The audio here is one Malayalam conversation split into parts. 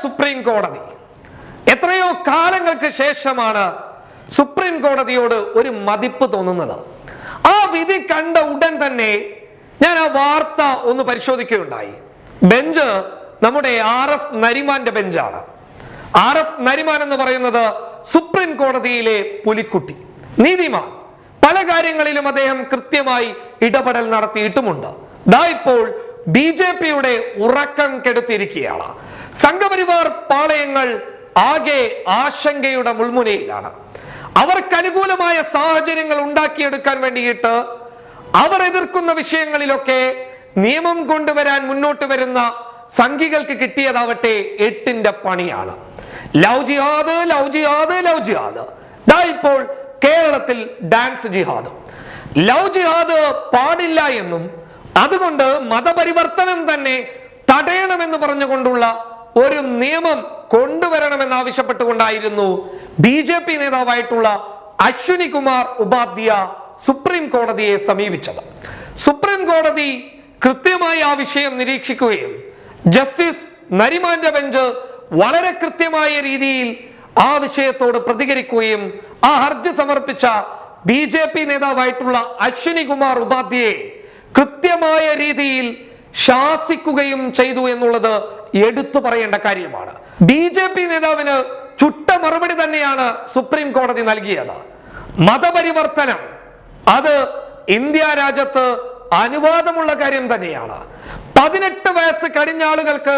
സുപ്രീം കോടതി എത്രയോ കാലങ്ങൾക്ക് ശേഷമാണ് സുപ്രീം കോടതിയോട് ഒരു മതിപ്പ് തോന്നുന്നത്. ആ വിധി കണ്ട ഉടൻ തന്നെ ഞാൻ ആ വാർത്ത ഒന്ന് പരിശോധിക്കുകയുണ്ടായി. ബെഞ്ച് നമ്മുടെ ആർ എഫ് നരിമാന്റെ ബെഞ്ചാണ് ആർ എഫ് നരിമാൻ എന്ന് പറയുന്നത് സുപ്രീം കോടതിയിലെ പുലിക്കുട്ടി നീതിമാൻ. പല കാര്യങ്ങളിലും അദ്ദേഹം കൃത്യമായി ഇടപെടൽ നടത്തിയിട്ടുമുണ്ട്. ദാ ഇപ്പോൾ ബി ജെ പിയുടെ ഉറക്കം കെടുത്തിയിരിക്കുകയാണ് സംഘപരിവാർ പാളയങ്ങൾ ആകെ ആശങ്കയുടെ മുൾമുനയിലാണ്. അവർക്ക് അനുകൂലമായ സാഹചര്യങ്ങൾ ഉണ്ടാക്കിയെടുക്കാൻ വേണ്ടിയിട്ട് അവർ എതിർക്കുന്ന വിഷയങ്ങളിലൊക്കെ നിയമം കൊണ്ടുവരാൻ മുന്നോട്ട് വരുന്ന സംഘികൾക്ക് കിട്ടിയതാവട്ടെ എട്ടിന്റെ പണിയാണ്. Love jihad love jihad love jihad. ദാ ഇപ്പോൾ കേരളത്തിൽ ഡാൻസ് ജിഹാദ്. ലവ് ജിഹാദ് പാടില്ല എന്നും അതുകൊണ്ട് മതപരിവർത്തനം തന്നെ തടയണമെന്ന് പറഞ്ഞുകൊണ്ടുള്ള ഒരു നിയമം കൊണ്ടുവരണമെന്ന് ആവശ്യപ്പെട്ടുകൊണ്ടായിരുന്നു ബി ജെ പി നേതാവായിട്ടുള്ള അശ്വിനി കുമാർ ഉപാധ്യ സുപ്രീം കോടതിയെ സമീപിച്ചത്. സുപ്രീം കോടതി കൃത്യമായി ആ വിഷയം നിരീക്ഷിക്കുകയും ജസ്റ്റിസ് നരിമാന്റെ ബെഞ്ച് വളരെ കൃത്യമായ രീതിയിൽ ആ വിഷയത്തോട് പ്രതികരിക്കുകയും ആ ഹർജി സമർപ്പിച്ച ബി ജെ പി നേതാവായിട്ടുള്ള അശ്വിനി കുമാർ ഉപാധ്യയെ കൃത്യമായ രീതിയിൽ ശാസിക്കുകയും ചെയ്തു എന്നുള്ളത് എടുത്തു പറയേണ്ട കാര്യമാണ്. ബി ജെ പി നേതാവിന് ചുട്ട മറുപടി തന്നെയാണ് സുപ്രീം കോടതി നൽകിയത്. മതപരിവർത്തനം അത് ഇന്ത്യ രാജ്യത്ത് അനുവാദമുള്ള കാര്യം തന്നെയാണ്. പതിനെട്ട് വയസ്സ് കഴിഞ്ഞ ആളുകൾക്ക്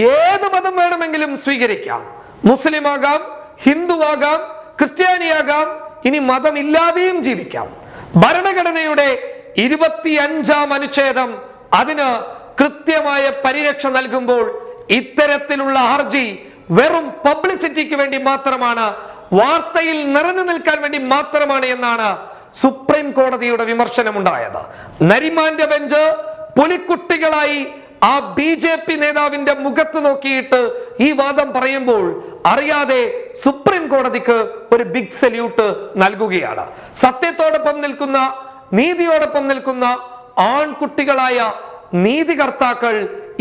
ഏത് മതം വേണമെങ്കിലും സ്വീകരിക്കാം. മുസ്ലിം ആകാം ഹിന്ദു ആകാം ക്രിസ്ത്യാനിയാകാം ഇനി മതമില്ലാതെയും ജീവിക്കാം. ഭരണഘടനയുടെ ഇരുപത്തിയഞ്ചാം അനുച്ഛേദം അതിന് കൃത്യമായ പരിരക്ഷ നൽകുമ്പോൾ ഇത്തരത്തിലുള്ള ഹർജി വെറും പബ്ലിസിറ്റിക്ക് വേണ്ടി മാത്രമാണ് വാർത്തയിൽ നിറഞ്ഞു നിൽക്കാൻ വേണ്ടി മാത്രമാണ് എന്നാണ് സുപ്രീം കോടതിയുടെ വിമർശനം ഉണ്ടായത് നരിമാന്റെ ബെഞ്ച് പുലിക്കുട്ടികളായി ആ ബി ജെ പി നേതാവിന്റെ മുഖത്ത് നോക്കിയിട്ട് ഈ വാദം പറയുമ്പോൾ അറിയാതെ സുപ്രീം കോടതിക്ക് ഒരു ബിഗ് സല്യൂട്ട് നൽകുകയാണ്. സത്യത്തോടൊപ്പം നിൽക്കുന്ന നീതിയോടൊപ്പം നിൽക്കുന്ന ആൺകുട്ടികളായ നീതികർത്താക്കൾ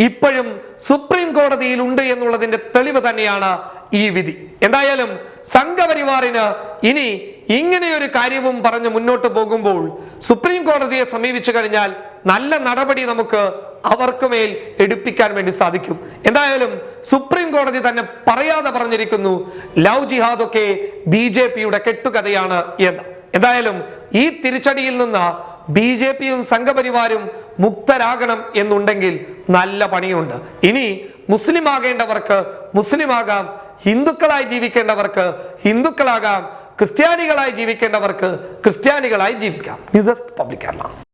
ഇപ്പോഴും സുപ്രീം കോടതിയിൽ ഉണ്ട് എന്നുള്ളതിന്റെ തെളിവ് തന്നെയാണ് ഈ വിധി. എന്തായാലും സംഘപരിവാറിന് ഇനി ഇങ്ങനെയൊരു കാര്യവും പറഞ്ഞ് മുന്നോട്ട് പോകുമ്പോൾ സുപ്രീം കോടതിയെ സമീപിച്ചു കഴിഞ്ഞാൽ നല്ല നടപടി നമുക്ക് അവർക്ക് മേൽ എടുപ്പിക്കാൻ വേണ്ടി സാധിക്കും. എന്തായാലും സുപ്രീം കോടതി തന്നെ പറയാതെ പറഞ്ഞിരിക്കുന്നു ലവ് ജിഹാദൊക്കെ ബി ജെ പിയുടെ കെട്ടുകഥയാണ് എന്ന്. എന്തായാലും ഈ തിരിച്ചടിയിൽ നിന്ന് ബി ജെ പിയും സംഘപരിവാരും മുക്തരാകണം എന്നുണ്ടെങ്കിൽ നല്ല പണിയുണ്ട്. ഇനി മുസ്ലിം ആകേണ്ടവർക്ക് മുസ്ലിം ആകാം ഹിന്ദുക്കളായി ജീവിക്കേണ്ടവർക്ക് ഹിന്ദുക്കളാകാം ക്രിസ്ത്യാനികളായി ജീവിക്കേണ്ടവർക്ക് ക്രിസ്ത്യാനികളായി ജീവിക്കാം. പബ്ലിക് കേരള.